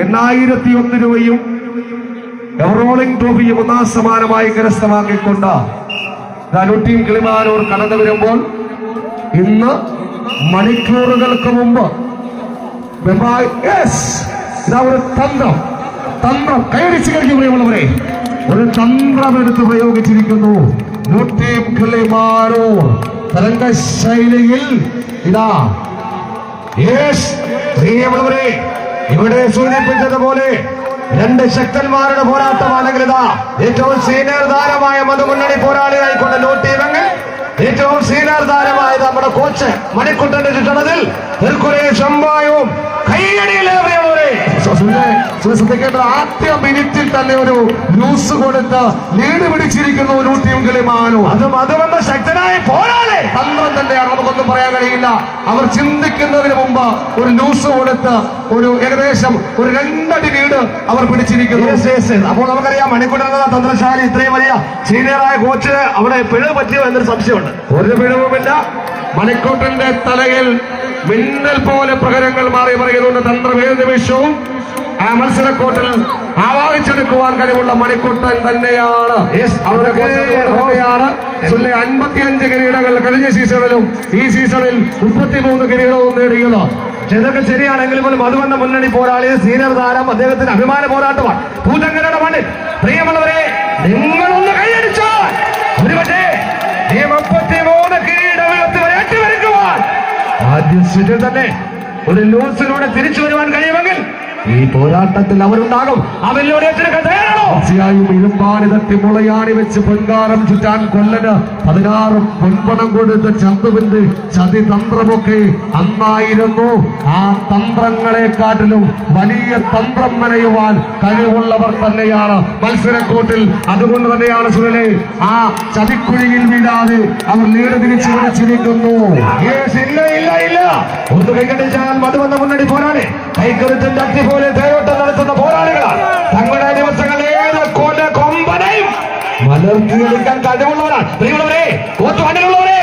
എണ്ണായിരത്തി ഒന്ന് രൂപയും എവറോളിംഗ് ട്രോഫിയും ഒന്നാം സമാനമായി കരസ്ഥമാക്കിക്കൊണ്ട് ധനുട്ടീം കിളിമാനൂർ കടന്നു വരുമ്പോൾ ഇന്ന് മണിക്കൂറുകൾക്ക് മുമ്പ് തന്ത്രം. തന്ത്രം. കൈയടിച്ചു കഴിഞ്ഞു ഒരു തന്ത്രം എടുത്ത് കിളിമാനൂർ. തരംഗ ശൈലിയിൽ ഇതാ പ്രിയമുള്ളവരെ ഇവിടെ സൂചിപ്പിച്ചതുപോലെ രണ്ട് ശക്തന്മാരുടെ പോരാട്ടമാണ് ഇതാ ഏറ്റവും സീനിയർ താരമായ മധുമുന്നണി പോരാളിയായിക്കൊണ്ട് നോട്ടീവെങ്കിൽ ഏറ്റവും സീനിയർ താരമായ നമ്മുടെ കോച്ച് മണിക്കുട്ടന്റെ ചുറ്റണത്തിൽ സുജയ് ആദ്യ മിനിറ്റിൽ തന്നെ ഒരു ന്യൂസ് കൊടുത്ത് ലീഡ് പിടിച്ചിരിക്കുന്ന ഒരു ടീം കളിമാനു. അതും അതുകൊണ്ട് ശക്തനായ പോരാളെ. തന്ത്രം തന്നെയാണ് നമുക്കൊന്നും പറയാൻ കഴിയില്ല. അവർ ചിന്തിക്കുന്നതിന് മുമ്പ് ഒരു ന്യൂസ് കൊടുത്ത് ഒരു ഏകദേശം ഒരു രണ്ടടി ലീഡ് അവർ പിടിച്ചിരിക്കുന്നു. അപ്പോൾ നമുക്കറിയാം മണിക്കൂറിൽ തന്ത്രശാല ഇത്രയും വലിയ സീനിയറായ കോച്ച് അവിടെ പിഴവ് പറ്റിയോ എന്നൊരു സംശയമുണ്ട്. ഒരു പിഴവുമില്ല. മണിക്കൂട്ടന്റെ തലയിൽ മിന്നൽ പോലെ പ്രകരങ്ങൾ മാറി പറയുന്നുണ്ട് തന്ത്രം. ഏത് നിമിഷവും ആ മത്സരക്കോട്ടിൽ ആവാഹിച്ചെടുക്കുവാൻ കഴിവുള്ള മണിക്കൂട്ടൻ തന്നെയാണ്. തന്നെയാണ്. സുല്ലെ അൻപത്തിയഞ്ച് കിരീടങ്ങൾ കഴിഞ്ഞ സീസണിലും ഈ സീസണിൽ മുപ്പത്തിമൂന്ന് കിരീടവും നേടിയത്. ഇതൊക്കെ ശരിയാണെങ്കിൽ പോലും അതുവന്ന മുന്നണി പോരാളി സീനിയർ താരം അദ്ദേഹത്തിന് അഭിമാന പോരാട്ടമാണ്. പൂതങ്കരയുടെ മണ്ണിൽ. പ്രിയമുള്ളവരെ നിങ്ങളൊന്ന് കൈയടിച്ചാൽ ഒരുപക്ഷേ മുപ്പത്തിമൂന്ന് കിരീടവിളത്ത് വരെ അട്ടിമറിക്കുവാൻ ആദ്യ തന്നെ ഒരു ലൂസിലൂടെ തിരിച്ചു വരുവാൻ കഴിയുമെങ്കിൽ ഈ പോരാട്ടത്തിൽ അവരുണ്ടാകും. അവരിലൂടെ തീർച്ചയായും ഇരുമ്പാനിതത്തി മുളയാണി വെച്ച് പൊൻകാരം ചുറ്റാൻ കൊല്ലന് പതിനാറും പൊൻപണം കൊടുത്ത ചന്തുവിന്റെ ചതിതന്ത്രമൊക്കെ അന്നായിരുന്നു. ആ തന്ത്രങ്ങളെക്കാട്ടിലും വലിയ തന്ത്രം മെനയുവാൻ കഴിവുള്ളവർ തന്നെയാണ്. മത്സരക്കൂട്ടിൽ അതുകൊണ്ട് തന്നെയാണ് സുരലെ ആ ചതിക്കുഴിയിൽ വീഴാതെ അവർ ലീഡ് തിരിച്ചു വിളിച്ചിരിക്കുന്നു ഇല്ല ഇല്ല ഇല്ല. ഒന്ന് കൈകടിച്ചാൽ മധുവന്ന മുന്നണി പോരാടി. കൈക്കരുത്തിന്റെ പോലെ തേരോട്ടം നടത്തുന്ന പോരാളികളാണ്. തങ്ങളുടെ ദിവസങ്ങൾ ഏത് കൊല കൊമ്പനെയും മലർത്തിയെടുക്കാൻ കഴിവുള്ളവരാണ്. പ്രിയമുള്ളവരെ കോച്ചു മണ്ണിലുള്ളവരെ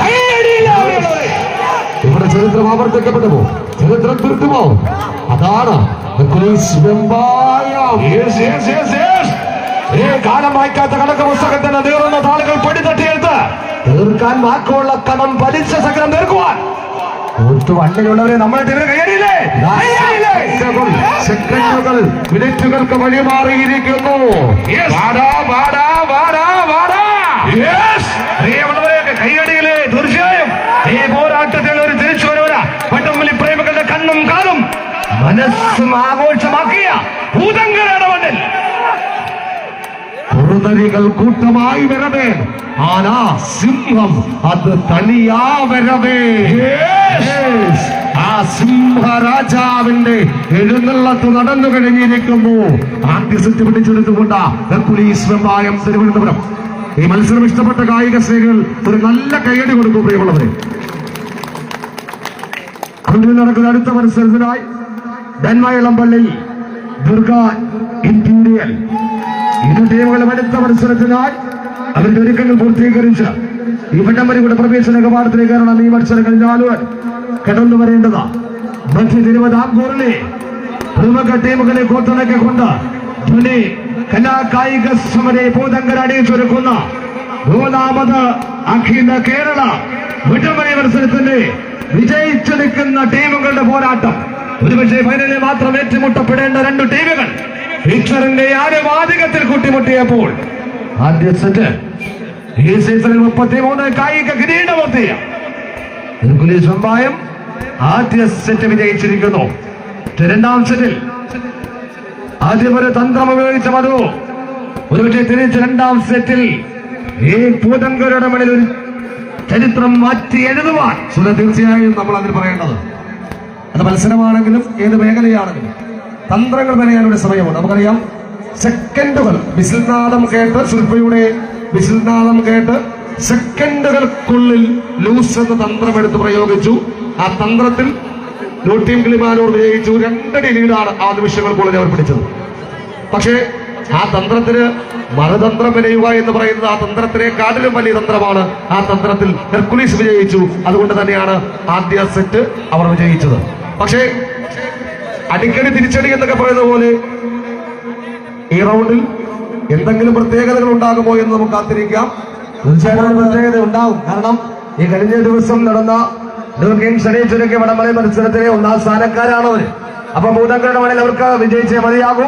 കൈയടിയില്ല പ്രിയമുള്ളവരെ. ഇവിടെ ചരിത്രം ചരിത്രം അതാണ് Vembayam. Yes, yes, yes, yes. ഈ കാലം വായിക്കാത്ത കണക്ക് പുസ്തകത്തിന് തീർന്ന താളുകൾ പൊടിതട്ടിയെടുത്ത് തീർക്കാൻ വാക്കുള്ള കടം പലിശ സകലം തീർക്കുവാൻ. നമ്മളെ ടീമിന് കയ്യടിയില്ലേ കയ്യടിയില്ലേ? സെക്കൻഡുകൾ, മിനിറ്റുകൾക്ക് വഴിമാറിയിരിക്കുന്നു വാടാ, വാടാ, വാടാ, വാടാ. പ്രിയമുള്ളവരെയൊക്കെ കയ്യടിയില്ലേ തീർച്ചയായും ഈ പോരാട്ടത്തിൽ ഒരു തിരിച്ചു വരവന. വട്ടംവലി പ്രേമികളുടെ കണ്ണും കാലും മനസ്സും ആഘോഷമാക്കിയ ഭൂതങ്കരയുടെ മണ്ണിൽ കുറുതരികൾ കൂട്ടമായി വരവേ. ആനാ സിംഹം അത് തനിയാ വരവേ. ആ സിംഹരാജാവിന്റെ എഴുന്നള്ളത്ത് നടന്നു കഴിഞ്ഞിരിക്കുന്നു. ആദ്യ പിടിച്ചെടുത്തുകൊണ്ടാണ് പിടിച്ചെടുത്തുകൊണ്ട് ഹെർക്കുലീസ് വെമ്പായം തിരുവനന്തപുരം. ഈ മത്സരം ഇഷ്ടപ്പെട്ട കായിക സ്നേഹികൾ ഒരു നല്ല കൈയടി കൊടുക്കും പ്രിയമുള്ളവരെ. അതിൽ നടക്കുന്ന അടുത്ത മത്സരത്തിനായി ഡെൻമായിളമ്പള്ളി ദുർഗ ഇന്റീരിയൽ ഇരു ടീമുകളും അടുത്ത മത്സരത്തിനായി അവരുടെ ഒരുക്കങ്ങൾ പൂർത്തീകരിച്ച് ഈ വട്ടംവരിയുടെ പ്രവേശന കവാടത്തിലേക്ക് കയറണം. ഈ മത്സരം കഴിഞ്ഞാലും കടന്നു വരേണ്ടത്. മധ്യ തിരുവിതാംകൂറിലെ പ്രമുഖ ടീമുകളെ കോർത്തിണക്കിക്കൊണ്ട് ധ്വനി കലാകായിക സമരെ പൂതങ്കര അണിയിച്ചൊരുക്കുന്ന മൂന്നാമത് അഖില കേരള വിടമണി മത്സരത്തിന്റെ വിജയിച്ചെടുക്കുന്ന ടീമുകളുടെ പോരാട്ടം. ഒരുപക്ഷെ ഫൈനലിൽ മാത്രം ഏറ്റുമുട്ടപ്പെടേണ്ട രണ്ട് ടീമുകൾ ഫിക്സറിന്റെ ആനുപാതികത്തിൽ കൂട്ടിമുട്ടിയപ്പോൾ ആദ്യ സെറ്റ് ഈ സീസണിൽ മുപ്പത്തിമൂന്ന് കായിക കിരീടമെത്തിയ ഹെർക്കുലീസ് ആദ്യ സെറ്റ് വിജയിച്ചിരിക്കുന്നു. രണ്ടാം സെറ്റിൽ ആദ്യം ഒരു തന്ത്രം ഉപയോഗിച്ച മധു ഒരുപക്ഷെ തിരിച്ച് രണ്ടാം സെറ്റിൽ ഈ പൂതങ്കരുടെ മണിൽ ഒരു ചരിത്രം മാറ്റി എഴുതുവാൻ. തീർച്ചയായും നമ്മൾ അതിന് പറയേണ്ടത്. അത് മത്സരമാണെങ്കിലും ഏത് മേഖലയാണെങ്കിലും തന്ത്രങ്ങൾ മെനയാനുള്ള സമയമുണ്ട് നമുക്കറിയാം സെക്കൻഡുകൾ വിസിൽനാദം കേട്ട് ശില്പയുടെ വിസിൽനാദം കേട്ട് സെക്കൻഡുകൾക്കുള്ളിൽ ലൂസ് എന്ന തന്ത്രം എടുത്ത് പ്രയോഗിച്ചു. ആ തന്ത്രത്തിൽ ലൂട്ടിയും കിളിമാനൂർ വിജയിച്ചു. രണ്ടടി ലീഡാണ് ആ നിമിഷങ്ങൾക്കുള്ളിൽ അവർ പിടിച്ചത്. പക്ഷേ ആ തന്ത്രത്തിന് മറുതന്ത്രം വിനയുക എന്ന് പറയുന്നത് ആ തന്ത്രത്തിനെക്കാട്ടിലും വലിയ തന്ത്രമാണ്. ആ തന്ത്രത്തിൽ ഹെർക്കുലീസ് വിജയിച്ചു. അതുകൊണ്ട് തന്നെയാണ് ആദ്യ സെറ്റ് അവർ വിജയിച്ചത്. പക്ഷേ അടിക്കടി തിരിച്ചടി എന്നൊക്കെ പറയുന്ന പോലെ ഈ റൗണ്ടിൽ എന്തെങ്കിലും പ്രത്യേകതകൾ ഉണ്ടാകുമോ എന്ന് നമുക്ക് കാത്തിരിക്കാം. തീർച്ചയായിട്ടും പ്രത്യേകത ഉണ്ടാവും കാരണം ഈ കഴിഞ്ഞ ദിവസം നടന്ന കിങ്സ് അണിയിച്ചൊരുക്കിയ വടംവലി മത്സരത്തിലെ ഒന്നാം സ്ഥാനക്കാരാണ് അവർ. അപ്പൊ ഭൂതങ്ങളുടെ അവർക്ക് വിജയിച്ചേ മതിയാകൂ.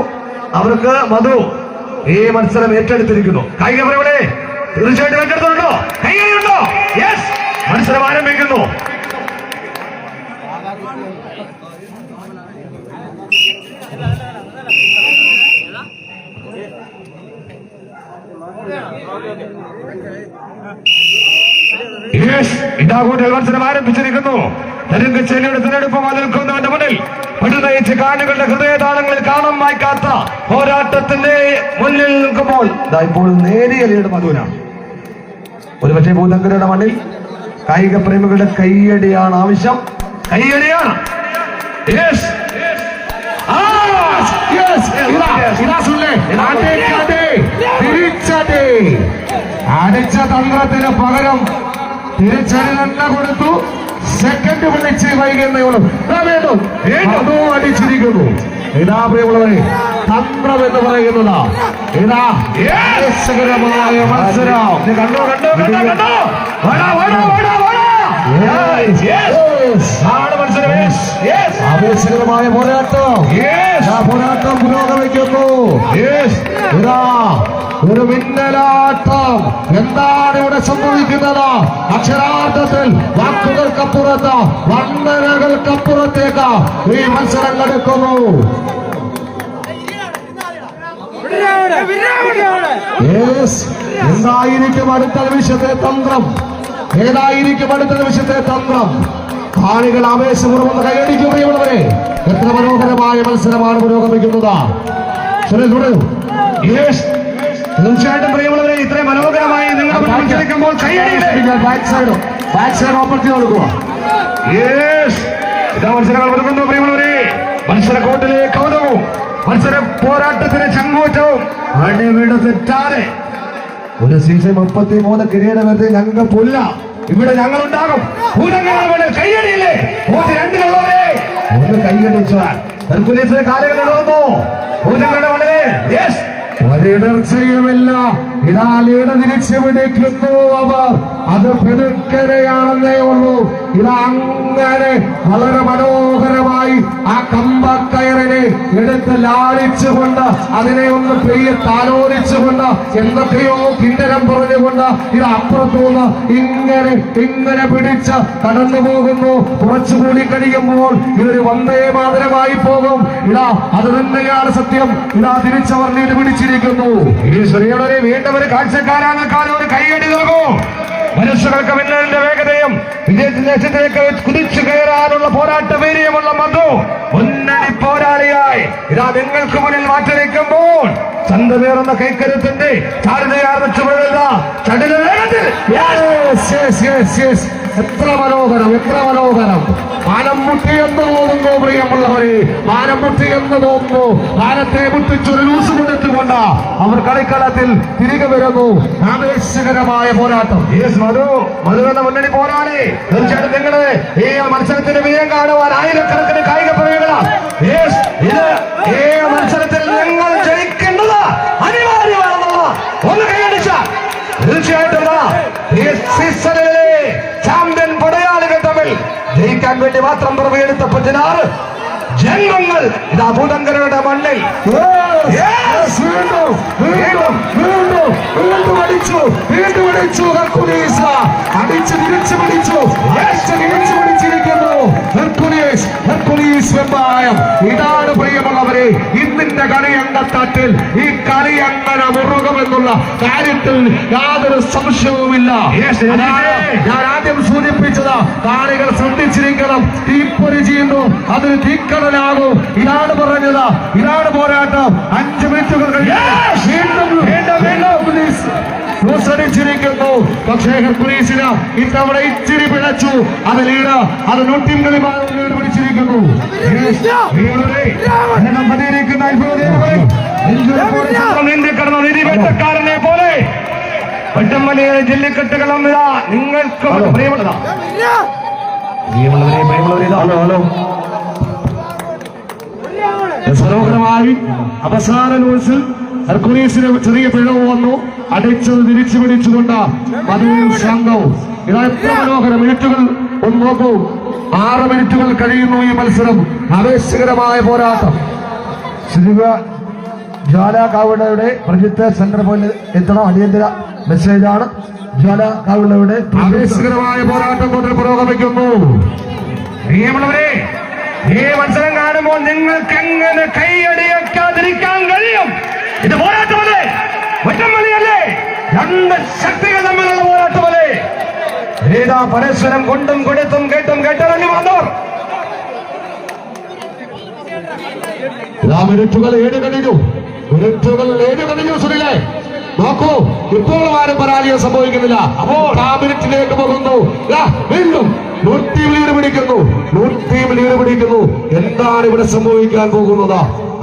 അവർക്ക് മധു ഈ മത്സരം ഏറ്റെടുത്തിരിക്കുന്നു. കായിക പ്രവണേ തീർച്ചയായിട്ടും ഏറ്റെടുത്തിട്ടുണ്ടോ യെസ് മത്സരം ആരംഭിക്കുന്നു. യെസ് ഇതാ കൂട്ടൽ മത്സരം ആരംഭിച്ചിരിക്കുന്നു. തെരങ്കച്ചേരിയുടെ തിരഞ്ഞെടുപ്പ് നിൽക്കുന്നവന്റെ മുന്നിൽ പടുനയിച്ച് കാണികളുടെ ഹൃദയതാളങ്ങളിൽ കാണാൻ വായിക്കാത്ത പോരാട്ടത്തിന്റെ മുന്നിൽ നിൽക്കുമ്പോൾ ഇപ്പോൾ നേരിയ ലീഡ് മധുവിനാണ് ഒരു പക്ഷേ ഭൂതങ്കരുടെ മണ്ണിൽ കായിക പ്രേമികളുടെ കയ്യടിയാണ് ആവശ്യം. കയ്യടിയാണ്. യെസ് തിരിച്ചടി. അടിച്ച തന്ത്രത്തിന് പകരം തിരിച്ചടി തന്നെ കൊടുത്തു സെക്കൻഡ് വിളിച്ച് വൈകുന്നയോളും വീണ്ടും. അതും അടിച്ചിരിക്കുന്നു. ഇതാ പ്രിയമുള്ളവരെ തന്ത്രം എന്ന് പറയുന്നതാ. ഇതാ രസകരമായ മത്സരം. കണ്ടോ കണ്ടോ കണ്ടോ കണ്ടോ? ആവേശകരമായ പോരാട്ടം. യെസ് ആ പോരാട്ടം പുരോഗമിക്കുന്നു. യെസ് ഇതാ ഒരു മിന്നലാട്ടം എന്താണ് ഇവിടെ സംഭവിക്കുന്നത്? അക്ഷരാർത്ഥത്തിൽ വാക്കുകൾക്കപ്പുറത്ത് വന്ദനകൾക്കപ്പുറത്തേക്ക് ഈ മത്സരം കടക്കുന്നു. എന്തായിരിക്കും അടുത്ത നിമിഷത്തെ തന്ത്രം? ഏതായിരിക്കും അടുത്ത നിമിഷത്തെ തന്ത്രം? കാണികൾ ആവേശപൂർവം കൈയടിക്കും പ്രിയമുള്ളവരെ. എത്ര മനോഹരമായ മത്സരമാണ് പുരോഗമിക്കുന്നത്. തീർച്ചയായിട്ടും പ്രിയമുള്ളവരെ ഇത്രയും മനോഹരമായി നിങ്ങൾ മത്സരിക്കുമ്പോൾ കൊടുക്കുക. മത്സരങ്ങൾ കൊടുക്കുന്നു പ്രിയമുള്ളവരെ. മത്സര കോട്ടിലെ കൗതുകവും മത്സര പോരാട്ടത്തിന് ചങ്ങൂറ്റവും അടിവിട തെറ്റാതെ. ഒരു സീസൺ മുപ്പത്തി മൂന്ന് കിരീടമെത്തി ഞങ്ങൾക്ക് പുല്ല. ഇവിടെ ഞങ്ങൾ ഉണ്ടാകും ഭൂതങ്ങളുടെ കൈയടിയില്ലേ പോത്ത് രണ്ടിലുള്ളവരെ ഒന്ന് കൈകടിച്ചാൽ ഹെർക്കുലീസിന്റെ കാലുകൾ നടന്നു. ഭൂതങ്ങളുടെ വളരെ ഇതാലിയുടെ ഇതാ ലീഡ തിരിച്ചു പിടിക്കുന്നു അവർ. അത് പെരുക്കരയാണെന്നേ ഉള്ളൂ. ഇതാ അങ്ങനെ വളരെ മനോഹരമായി ആ കമ്പക്കയറിനെ എടുത്ത് ലാളിച്ചുകൊണ്ട് അതിനെ ഒന്ന് പെയ്യെ താലോലിച്ചുകൊണ്ട് എന്തൊക്കെയോ കിണ്ടരം പറഞ്ഞുകൊണ്ട് ഇത് അപ്പുറത്തുനിന്ന് ഇങ്ങനെ ഇങ്ങനെ പിടിച്ച് കടന്നു പോകുന്നു. കുറച്ചുകൂടി കഴിയുമ്പോൾ ഇതൊരു വന്ദേ മാതരമായി പോകും. ഇതാ അത് തന്നെയാണ് സത്യം. ഇതാ തിരിച്ചവർ നീട് പിടിച്ചിരിക്കുന്നു. ഈ ശ്രീകളെ വീണ്ടും ഒരു കാഴ്ചക്കാരാണ്. ഒരു കൈയടി നൽകൂ മനുഷ്യർക്ക് മിന്നലിന്റെ വേഗതയും വിജയത്തിന്റെ ലക്ഷ്യത്തിലേക്ക് കുതിച്ചു കയറാനുള്ള പോരാട്ട വീര്യമുള്ള മധു മുന്നണി പോരാളിയായി. ഇതാ നിങ്ങൾക്ക് മുന്നിൽ മാറ്റിവെക്കുമ്പോൾ ചന്തമേറുന്ന കൈക്കരുത്തിന്റെ ചാരുതയാർന്ന. എത്ര മനോഹരം എത്ര മനോഹരം. മാനം മുട്ടി എന്ന് തോന്നുന്നു പ്രിയമുള്ളവരെ ആനമുട്ടി മുട്ടി എന്ന് തോന്നുന്നു. ആനത്തെ മുട്ടിച്ചൊരു ലൂസ് കൊടുത്തുകൊണ്ട് അവർ കളിക്കളത്തിൽ തിരികെ വരുന്നു. ആവേശകരമായ പോരാട്ടം. മധു മധു എന്ന മുന്നണി പോരാളി തീർച്ചയായിട്ടും നിങ്ങൾ ഈ മത്സരത്തിന്റെ വിജയം കാണുവാൻ ആയിരക്കണക്കിന് കായിക പ്രേമികളാണ് ഈ മത്സരത്തിൽ നിങ്ങൾ ജയിക്കേണ്ടത് അനിവാര്യമാണെന്നുള്ള ഒന്ന് കൈയടിച്ച തീർച്ചയായിട്ടും വേണ്ടി മാത്രം പിറവിയെടുത്ത പതിനാറ് ജന്മങ്ങൾ ഇതാ അഭൂതങ്കരുടെ മണ്ണിൽ. അടിച്ചു വീണ്ടും അടിച്ചു ഹെർക്കുലീസ്. അടിച്ച് തിരിച്ചു പിടിച്ചു. തിരിച്ചു പിടിച്ചിരിക്കുന്നു. Hercules Hercules Vembayam. ഇതാണ് പ്രിയമുള്ളവരെ ഇന്നിന്റെ കളി അങ്കത്തട്ടിൽ ഈ കളി അങ്ങനെ മുറുകുമെന്നുള്ള കാര്യത്തിൽ യാതൊരു സംശയവുമില്ല. ഞാൻ ആദ്യം സൂചിപ്പിച്ചത് കാണികൾ ശ്രദ്ധിച്ചിരിക്കണം തീപ്പൊരി ചെയ്യുന്നു. അത് തീക്കടലാകും ഇതാണ് പറഞ്ഞത്. ഇതാണ് പോരാട്ടം. അഞ്ച് മിനിറ്റുകൾ! വീണ്ടും പക്ഷേ ഹെർക്കുലീസിന് ഇത്തവണ ഇച്ചിരി പിഴച്ചു. അത് ലീഡ് അത് നൂറ്റിൻ കളി ലീഡ് പിടിച്ചിരിക്കുന്നു. അത്ഭുതദേവനെ, നെഞ്ചിൽ പോലെ. നീന്തി വെട്ടംവലിയ ജല്ലിക്കെട്ടുകളും നിങ്ങൾക്ക് പ്രിയമുള്ളതാ. പ്രിയമുള്ളവരെ ഹലോ ഹലോ. മനോഹരമായി അവസാന ന്യൂസിൽ ഹെർക്കുലീസിന് ചെറിയ പിഴവ് വന്നു. അടിച്ചത് തിരിച്ചു പിടിച്ചുകൊണ്ട് മധുവും ശാന്തവും ഇതാ എത്ര മനോഹര മിനിറ്റുകൾ ഒന്ന് നോക്കൂ ആറ് മിനിറ്റുകൾ കഴിയുന്നു ഈ മത്സരം. ആവേശകരമായ പോരാട്ടം. ശിവ ജ്വാല കാവടയുടെ പ്രജിത്ത് സെന്റർ പോയിന്റ് എത്തണം. അടിയന്തര മെസ്സേജാണ്. ജ്വാല കാവുടയുടെ ആവേശകരമായ പോരാട്ടം കൊണ്ട് പുരോഗമിക്കുന്നു. പ്രിയമുള്ളവരെ ഈ മത്സരം കാണുമ്പോൾ നിങ്ങൾക്ക് എങ്ങനെ കൈയടിയാക്കാതിരിക്കാൻ കഴിയും? ഇത് പോരാട്ടമല്ലേ? ഒറ്റമതിയല്ലേ രണ്ട് ശക്തികൾ തമ്മിലുള്ള പോരാട്ടമല്ലേ? ഏതാ പരസ്പരം കൊണ്ടും കൊടുത്തും കേട്ടും കേട്ടിറങ്ങി വന്നോർ ഇതാ മിനിറ്റുകൾ ഏഴ് കഴിഞ്ഞു മിനിറ്റുകൾ ഏഴ് കഴിഞ്ഞു സുനിലെ. നോക്കൂ ഇപ്പോഴും ആരും പരാജയം സംഭവിക്കുന്നില്ല. അപ്പോൾ ആ മിനിറ്റിലേക്ക് പോകുന്നു വീണ്ടും നൂറ്റി ലീഡ് പിടിക്കുന്നു. നൂറ്റി ലീഡ് പിടിക്കുന്നു. എന്താണ് ഇവിടെ സംഭവിക്കാൻ പോകുന്നത്?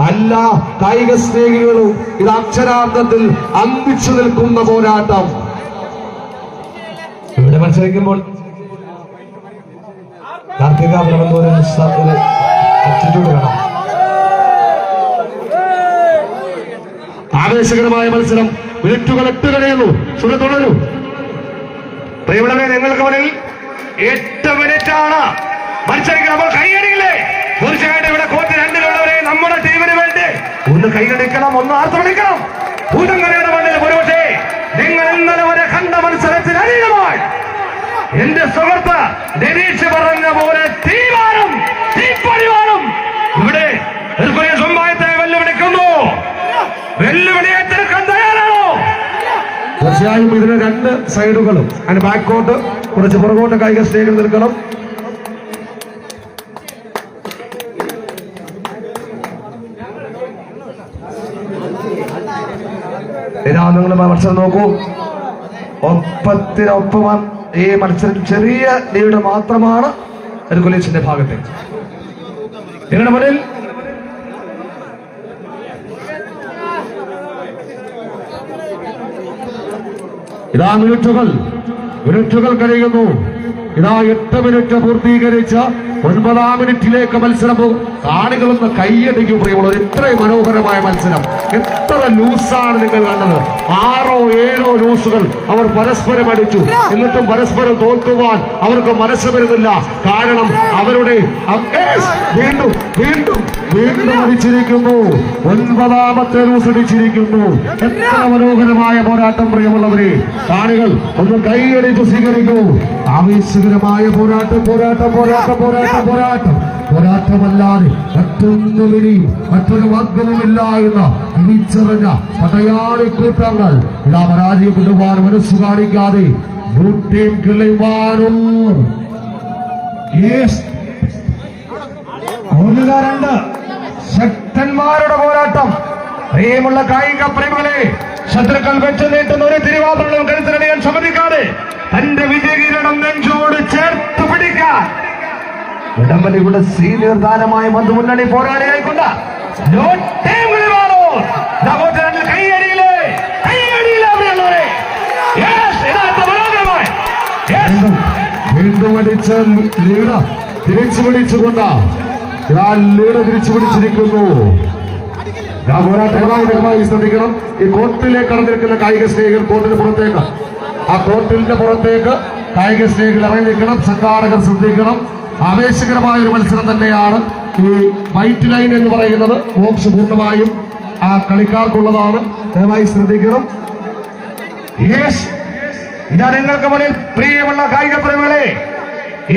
അല്ല കായിക സ്നേഹികളും ഇത് അക്ഷരാർത്ഥത്തിൽ അന്തിച്ചു നിൽക്കുന്ന പോരാട്ടം. ഇവിടെ മത്സരിക്കുമ്പോൾ കാർത്തിക പ്രബന്ധൂരൻ ആറ്റിറ്റ്യൂഡ് വേണം. ആവേശകരമായ മത്സരം. മിനിറ്റുകൾ എട്ട് കഴിയുന്നു സുഖം തുടരൂ. പ്രിയമുള്ളവരെ നിങ്ങൾക്ക് മുന്നിൽ എട്ട് മിനിറ്റ് ആണ് മത്സരിക്കുന്നത് നമ്മൾ കൈയടിയില്ലേ? തീർച്ചയായിട്ടും ഇവിടെ കോച്ച് രണ്ടിലുള്ളവരെ നമ്മുടെ ടീമിന് വേണ്ടി ഒന്ന് കൈയടിക്കണം ഒന്ന് ആർത്തു വിളിക്കണം. ഭൂതങ്കരയുടെ മണ്ണിൽ ഒരുപക്ഷേ നിങ്ങൾ ഇന്നലെ വരെ കണ്ട മത്സരത്തിൽ അതീതമായി എന്റെ സുഹൃത്ത് രതീഷ് പറഞ്ഞ പോലെ തീവാനും തീപ്പടിവാനും ഇവിടെ വെല്ലുവിളിക്കുന്നു. വെല്ലുവിളിയെ തയ്യാറാണോ തീർച്ചയായും ഇതിന് രണ്ട് സൈഡുകളും അതിന് ബാക്കോട്ട് കുറച്ച് പുറകോട്ട് കായിക സ്റ്റേജിൽ നിൽക്കണം. ഇതാ നിങ്ങൾ മത്സരം നോക്കൂ. ഒപ്പത്തിനൊപ്പം ഈ മത്സരം. ചെറിയ ലീഡ് മാത്രമാണ് ഹെർക്കുലീസിന്റെ ഭാഗത്തേക്ക്. നിങ്ങളുടെ മുന്നിൽ ഇതാ മിനിറ്റുകൾ. മിനിറ്റുകൾ കഴിയുന്നു. ഇതാ എട്ട് മിനിറ്റ് പൂർത്തീകരിച്ച ഒൻപതാം മിനിറ്റിലേക്ക് മത്സരം പോകും. കാണികളൊന്ന് കൈയടിക്കും പ്രിയമുള്ളത് എത്ര മനോഹരമായ മത്സരം. എത്ര ലൂസാണ് നിങ്ങൾ കണ്ടത്? ആറോ ഏഴോ ലൂസുകൾ അവർ പരസ്പരം അടിച്ചു. എന്നിട്ടും പരസ്പരം തോൽക്കുവാൻ അവർക്ക് മനസ്സ് വരുന്നില്ല കാരണം അവരുടെ വീണ്ടും വീണ്ടും വീണ്ടും അടിച്ചിരിക്കുന്നു. ഒൻപതാമത്തെ ലൂസ് അടിച്ചിരിക്കുന്നു. എത്ര മനോഹരമായ പോരാട്ടം പ്രിയമുള്ളവരെ. കാണികൾ ഒന്ന് കൈയടിച്ച് സ്വീകരിക്കൂ. ആവേശകരമായ പോരാട്ടം പോരാട്ടം പോരാട്ടം പോരാട്ടം. പോരാട്ടം. പോരാട്ടമല്ലാതെ മറ്റൊന്നുമിനി മറ്റൊരു മാർഗവുമില്ല എന്ന തിരിച്ചറിഞ്ഞ പടയാളി കൂട്ടങ്ങൾ. ഇതാ പരാജയപ്പെടുവാൻ മനസ്സ് കാണിക്കാതെ ശക്തന്മാരുടെ പോരാട്ടം. പ്രിയമുള്ള കായിക പ്രേമികളെ ശത്രുക്കൾ വെച്ചു നീട്ടുന്ന ഒരു തിരുവാഭരണം കരുത്തിനടിയാൻ സമ്മതിക്കാതെ തന്റെ വിജയകിരണം നെഞ്ചോട് ചേർത്ത് പിടിക്കാൻ പ്രിയമുള്ളവരെ സീനിയർ താരമായ വീണ്ടും അടിച്ച ലീഡ ശ്രദ്ധിക്കണം. ഈ കോർട്ടിലേക്ക് കടന്നിരിക്കുന്ന കായിക സ്നേഹികൾ കോർട്ടിന് പുറത്തേക്ക്. ആ കോർട്ടിന്റെ പുറത്തേക്ക് കായിക സ്നേഹികൾ ഇറങ്ങി നിൽക്കണം സംഘാടകർ ശ്രദ്ധിക്കണം. ആവേശകരമായ ഒരു മത്സരം തന്നെയാണ് ഈ വൈറ്റ് ലൈൻ എന്ന് പറയുന്നത്. ബോക്സ് പൂർണമായും ആ കളിക്കാർക്കുള്ളതാണ്. ദയവായി ശ്രദ്ധിക്കണം. ഇതാ നിങ്ങൾക്ക് മുന്നിൽ പ്രിയമുള്ള കായിക പ്രേമികളെ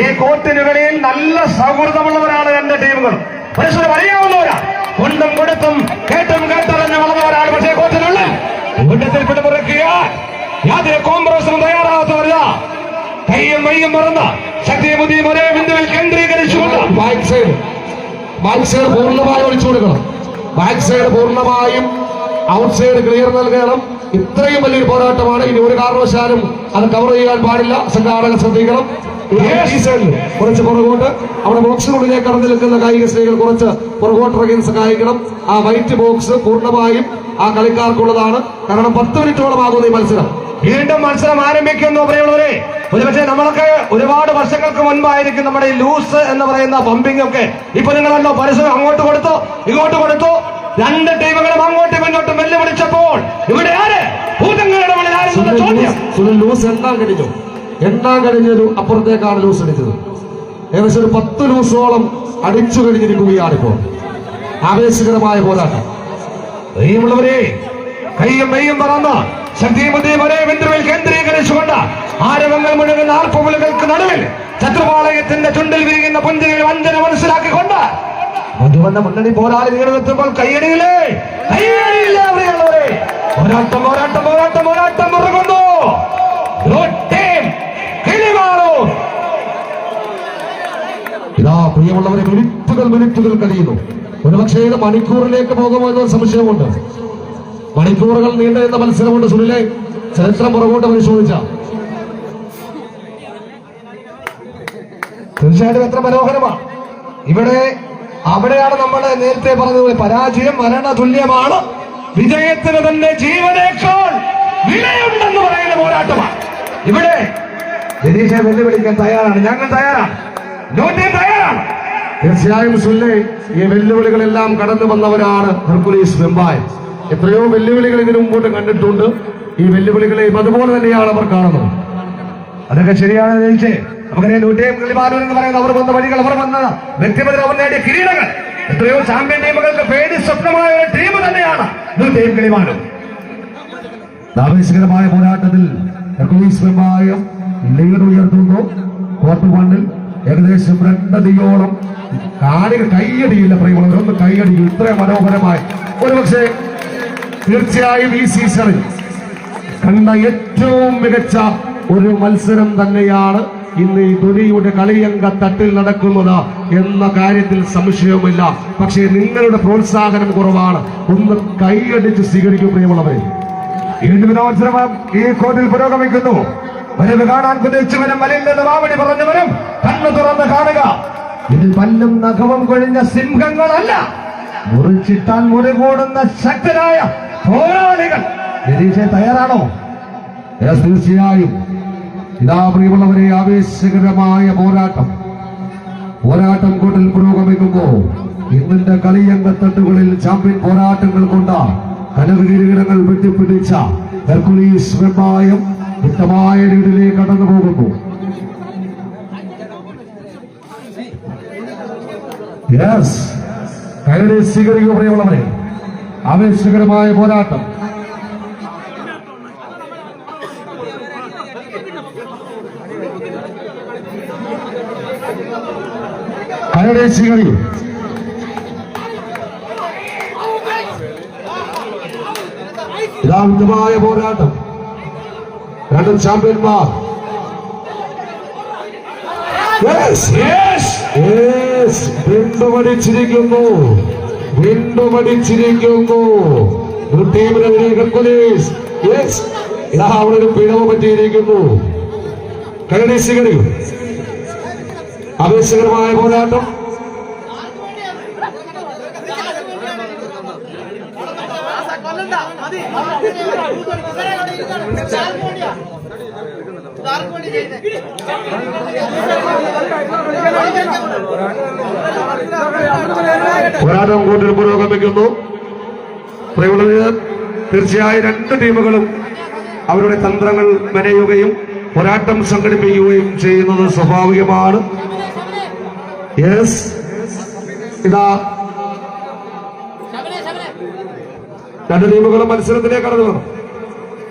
ഈ കോർട്ടിന് വെളിയിൽ നല്ല സൗഹൃദമുള്ളവരാണ് എന്റെ ടീമുകൾ. പരസ്പരം അറിയാവുന്നവരാ കൊണ്ടും കൊടുത്തും കേട്ടും കേട്ടറിഞ്ഞ് വളർന്നവരാണ് പക്ഷേ കോർട്ടിനുള്ളിൽ കൂട്ടത്തിൽ പിടിമുറക്കുക യാതൊരു കോംപ്രസും തയ്യാറാകാത്തവരല്ല കയ്യും മയ്യും മറന്ന ബുദ്ധിയും ഒരേ ബിന്ദുവിൽ കേന്ദ്രീകരിച്ചുകൊണ്ട്. ബാക്ക് സൈഡ് പൂർണമായി ഒളിച്ചു കൊടുക്കണം. ബാക്ക് പൂർണമായും ഔട്ട്സൈഡ് ക്ലിയർ നൽകണം. ഇത്രയും വലിയൊരു പോരാട്ടമാണ്. ഇനി ഒരു കാരണവശാലും അത് കവർ ചെയ്യാൻ പാടില്ല. സംഘാടകർ ശ്രദ്ധിക്കണം. കുറച്ച് പുറകോട്ട്. അവിടെ ബോക്സിനുള്ളിലേക്ക് കടന്നു നിൽക്കുന്ന കായിക സ്ത്രീകൾ കുറച്ച് പുറകോട്ടിറങ്ങി സഹായിക്കണം. ആ വൈറ്റ് ബോക്സ് പൂർണമായും ആ കളിക്കാർക്കുള്ളതാണ്. കാരണം പത്ത് മിനിറ്റോളം ആകുന്ന ഈ മത്സരം. വീണ്ടും മത്സരം ആരംഭിക്കുന്നു പ്രിയമുള്ളവരെ. ഒരുപക്ഷെ നമ്മളൊക്കെ ഒരുപാട് വർഷങ്ങൾക്ക് മുൻപായിരിക്കും നമ്മുടെ ഈ ലൂസ് എന്ന് പറയുന്ന പമ്പിംഗ് ഒക്കെ. ഇപ്പൊ നിങ്ങളല്ലോ പരസ്യം അങ്ങോട്ട് കൊടുത്തു ഇങ്ങോട്ട് കൊടുത്തു? രണ്ട് ടീമുകളും അങ്ങോട്ടും ഇങ്ങോട്ടും വെല്ലുവിളിച്ചപ്പോൾ ഇവിടെ ആര്? ഭൂതങ്ങളുടെ ചോദ്യം. ലൂസ് എന്താ കഴിഞ്ഞു? എന്താ കഴിഞ്ഞൊരു അപ്പുറത്തേക്കാണ് ലൂസ് അടിച്ചത് ഏകദേശം ഒരു പത്ത് ലൂസോളം അടിച്ചു കഴിഞ്ഞിരിക്കുകയാണ് ഇപ്പോൾ ആവേശകരമായ പോരാട്ടം. പ്രിയമുള്ളവരെ കയ്യും മെയ്യും പറന്ന് ഒരേ ബിന്ദുവിൽ കേന്ദ്രീകരിച്ചുകൊണ്ട് ആരവങ്ങൾ മുഴുകുന്ന ആർപ്പുവിളുകൾക്ക് നടുവിൽ ചത്രുപാളയത്തിന്റെ ചുണ്ടിൽ വിരിയുന്ന പുഞ്ചിരി വഞ്ചന മനസ്സിലാക്കിക്കൊണ്ട് മധുവന്ന മുന്നണി പോരാളി നീളെത്തുമ്പോൾ കൈയടിയില്ലേ കൈയടിയില്ലേ പ്രിയമുള്ളവരെ പോരാട്ടം പോരാട്ടം പോരാട്ടം പോരാട്ടം മുറുകുന്നു. ഇതാ പ്രിയമുള്ളവരെ മിനിറ്റുകൾ മിനിറ്റുകൾ കഴിയുന്നു. ഒരുപക്ഷേ ഇത് മണിക്കൂറിലേക്ക് പോകുമോ എന്ന സംശയമുണ്ട്. മണിക്കൂറുകൾ നീണ്ടു നിന്ന മത്സരമുണ്ട് സുനിലെ. ചരിത്രം പുറകോട്ട് പരിശോധിച്ച. തീർച്ചയായിട്ടും എത്ര മനോഹരമാണ് ഇവിടെ അവിടെയാണ് നമ്മൾ നേരത്തെ പറഞ്ഞതുപോലെ പരാജയം മരണ തുല്യമാണ്. വിജയത്തിന് തന്നെ ജീവനേക്കാൾ വിലയുണ്ടെന്ന് പറയുന്ന പോരാട്ടമാണ്. ഇവിടെ രതീഷെ വെല്ലുവിളിക്കാൻ തയ്യാറാണ്. ഞങ്ങൾ തയ്യാറാണ്. തയ്യാറാണ്. തീർച്ചയായും സുല്ലേ ഈ വെല്ലുവിളികളെല്ലാം കടന്നു വന്നവരാണ് ഹെർക്കുലീസ് വെമ്പായ്. എത്രയോ വെല്ലുവിളികൾ ഇതിനു മുമ്പോട്ട് കണ്ടിട്ടുണ്ട്. ഈ വെല്ലുവിളികളെയും അതുപോലെ തന്നെയാണ് അവർ കാണുന്നത്. അതൊക്കെ ശരിയാണ് ജയിച്ചേ. നമുക്കറിയാം നൂറ്റേം കിളിമാനൂർ എന്ന് പറയുന്ന വന്ന വഴികൾ അവർ വന്ന വ്യക്തിപരം അവർ നേടിയ കിരീടങ്ങൾ. എത്രയോ ചാമ്പ്യൻ ടീമുകൾക്ക് പേടി സ്വപ്നമായ ഒരു ടീം തന്നെയാണ് നൂറ്റേം കിളിമാനൂർ. ആവേശകരമായ പോരാട്ടത്തിൽ ഹെർക്കുലീസ് വെമ്പായം ലീഡ് ഉയർത്തുന്നു. ക്വാർട്ടർ വണ്ണിൽ ഏകദേശം രണ്ടടിയോളം കാണികൾ കൈയടിയില്ല പ്രിയമുള്ളവർ ഒന്ന് കൈയടിക്കും ഇത്രയും മനോഹരമായി. ഒരുപക്ഷെ തീർച്ചയായും ഈ സീസണിൽ കണ്ട ഏറ്റവും മികച്ച ഒരു മത്സരം തന്നെയാണ് ഇന്ന് ഈ ധുനിയുടെ കളിയങ്ക തട്ടിൽ നടക്കുന്നത് എന്ന കാര്യത്തിൽ സംശയവുമില്ല. പക്ഷേ നിങ്ങളുടെ പ്രോത്സാഹനം കുറവാണ്. ഒന്ന് കൈയടിച്ച് സ്വീകരിക്കും പ്രിയമുള്ളവരെ. വീണ്ടും മത്സരം ഈ കോർട്ടിൽ പുരോഗമിക്കുന്നു. വരവ് കാണാൻ കുതിച്ചവനും മലില്ലെന്ന് മാവടി പറഞ്ഞവരും കണ്ണു തുറന്ന് കാണുക. ഇതിൽ പല്ലും നഖവും കൊഴിഞ്ഞ സിംഹങ്ങളല്ല. മുറിച്ചിട്ടാൻ മുറികൂടുന്ന ശക്തരായ പോരാളികൾ. രതീഷെ തയ്യാറാണോ? തീർച്ചയായും. ഇതാ പ്രിയമുള്ളവരെ ആവേശകരമായ പോരാട്ടം. പോരാട്ടം കൂട്ടിൽ പുരോഗമിക്കുമ്പോ ഇന്നിന്റെ കളിയംഗത്തട്ടുകളിൽ ചാമ്പ്യൻ പോരാട്ടങ്ങൾ കൊണ്ട് കനകകിരീടങ്ങൾ വെട്ടിപ്പിടിച്ച ഹെർക്കുലീസ് വെമ്പായം വ്യക്തമായ രീതിയിലേക്ക് കടന്നു പോകുന്നു. സ്വീകരിക്കുക പ്രിയമുള്ളവരെ. ആവേശകരമായ പോരാട്ടം. ഇതാ വിധമായ പോരാട്ടം. രണ്ട് ചാമ്പ്യന്മാർ. Yes! വീണ്ടും അടിച്ചിരിക്കുന്നു. ഹെർക്കുലീസ് യെസ് ഇതാ അവിടെ ഒരു പിഴവ് പറ്റിയിരിക്കുന്നു. കരടി സ്വീകരിക്കും ആവേശകരമായ പോരാട്ടം പോരാട്ടം കൂടുതൽ പുരോഗമിക്കുന്നു. തീർച്ചയായും രണ്ട് ടീമുകളും അവരുടെ തന്ത്രങ്ങൾ മെനയുകയും പോരാട്ടം സംഘടിപ്പിക്കുകയും ചെയ്യുന്നത് സ്വാഭാവികമാണ്. യെസ് ഇതാ. രണ്ട് ടീമുകളും മത്സരത്തിലേക്ക് കടന്നു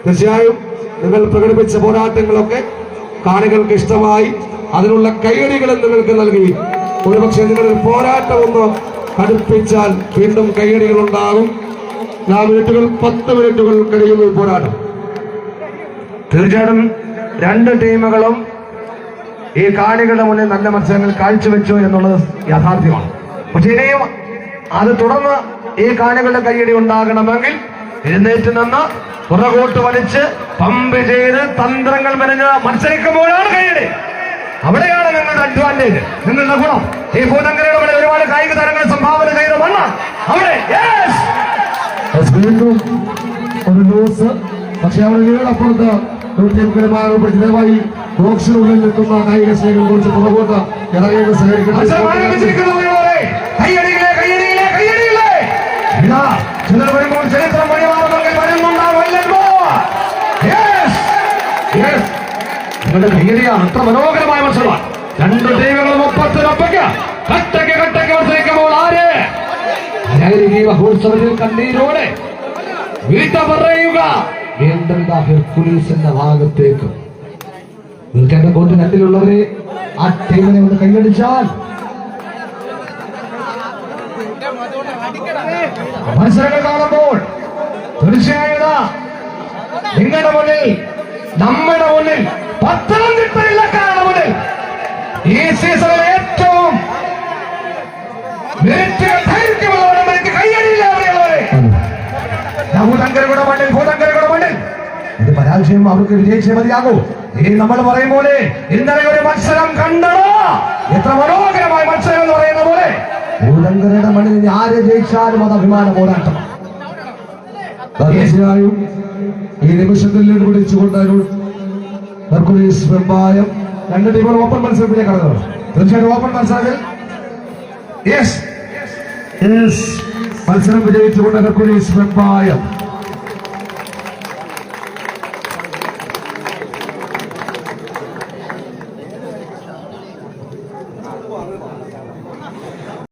തീർച്ചയായും നിങ്ങൾ പ്രകടിപ്പിച്ച പോരാട്ടങ്ങളൊക്കെ കാണികൾക്ക് ഇഷ്ടമായി അതിനുള്ള കൈയടികളും നിങ്ങൾക്ക് നൽകി. ഒരുപക്ഷെ നിങ്ങളൊരു പോരാട്ടം ഒന്ന് കടുപ്പിച്ചാൽ വീണ്ടും കൈയടികൾ ഉണ്ടാകും. നാല് മിനിറ്റുകൾ പത്ത് മിനിറ്റുകൾ കഴിയുന്നു പോരാട്ടം. തീർച്ചയായിട്ടും രണ്ട് ടീമുകളും ഈ കാണികളുടെ മുന്നിൽ നല്ല മത്സരങ്ങൾ കാഴ്ചവെച്ചു എന്നുള്ളത് യാഥാർത്ഥ്യമാണ്. പക്ഷെ ഇനിയും അത് തുടർന്ന് ഈ കാണികളുടെ കൈയടി ഉണ്ടാകണമെങ്കിൽ എഴുന്നേറ്റ് നിന്ന് പുറകോട്ട് വലിച്ച് പമ്പ് ചെയ്ത് തന്ത്രങ്ങൾ മെനഞ്ഞ മത്സരിക്കുമ്പോഴാണ് കൈയടി അവിടെയാണ് നിങ്ങളുടെ അഡ്വാന്റേജ് നിങ്ങളുടെ ഗുണം. ഈ ഭൂതങ്കരയുടെ അവിടെ ഒരുപാട് കായിക താരങ്ങൾ സംഭാവന ചെയ്ത മണ്ണ്. അവിടെ! വീണ്ടും ഒരു ന്യൂസ് പക്ഷെ അവിടെ വീടപ്പുറത്ത് നൂറ്റിയം കിളിമാനൂർ ദയവായി ബോക്സിനുള്ളിൽ നിൽക്കുന്ന കായിക സ്നേഹികളെ കുറിച്ച് പുറകോട്ട് ഇറങ്ങിയത് മത്സരം ചിലർ വരുമ്പോൾ ചരിത്രം യെസ് നിങ്ങളുടെ കയ്യടിയാണ് അത്ര മനോഹരമായ മത്സരമാണ് രണ്ട് ടീമുകളും ഒപ്പത്തിനൊപ്പയ്ക്ക് കട്ടയ്ക്ക് കട്ടയ്ക്ക് മത്സരിക്കുമ്പോൾ ആര് മഹോത്സവത്തിൽ കണ്ണീരോടെ വീട്ട പറയുക ഹെർക്കുലീസിന്റെ ഭാഗത്തേക്ക് നിൽക്കേണ്ട കോട്ടിനുള്ളവരെ ആ ടീമിനെ ഒന്ന് കൈയടിച്ചാൽ മത്സരങ്ങൾ കാണുമ്പോൾ തീർച്ചയായും നിങ്ങളുടെ മുന്നിൽ നമ്മുടെ മുന്നിൽ പത്തനംതിട്ട ജില്ലക്കാരുടെ മുന്നിൽ ഈ സീസണിൽ ഏറ്റവും പരാജയം അവർക്ക് വിജയിച്ചേ മതിയാകൂ. ഇനി നമ്മൾ പറയും പോലെ ഇന്നലെ ഒരു മത്സരം കണ്ടോ എത്ര മനോഹരമായ മത്സരം എന്ന് പറയുന്ന പോലെ. ഭൂതങ്കരയുടെ മണ്ണിൽ ആര് ജയിച്ചാലും അത് അഭിമാന പോരാട്ടം. തീർച്ചയായും ഈ നിമിഷത്തിൽ പിടിച്ചുകൊണ്ട് ഹെർക്കുലീസ് വെമ്പായം രണ്ട് ടീമുകൾ ഓപ്പൺ മത്സരത്തിലേക്ക് കടന്നു തീർച്ചയായും ഓപ്പൺ മത്സരത്തിൽ. മത്സരം വിജയിച്ചുകൊണ്ട് ഹെർക്കുലീസ് വെമ്പായം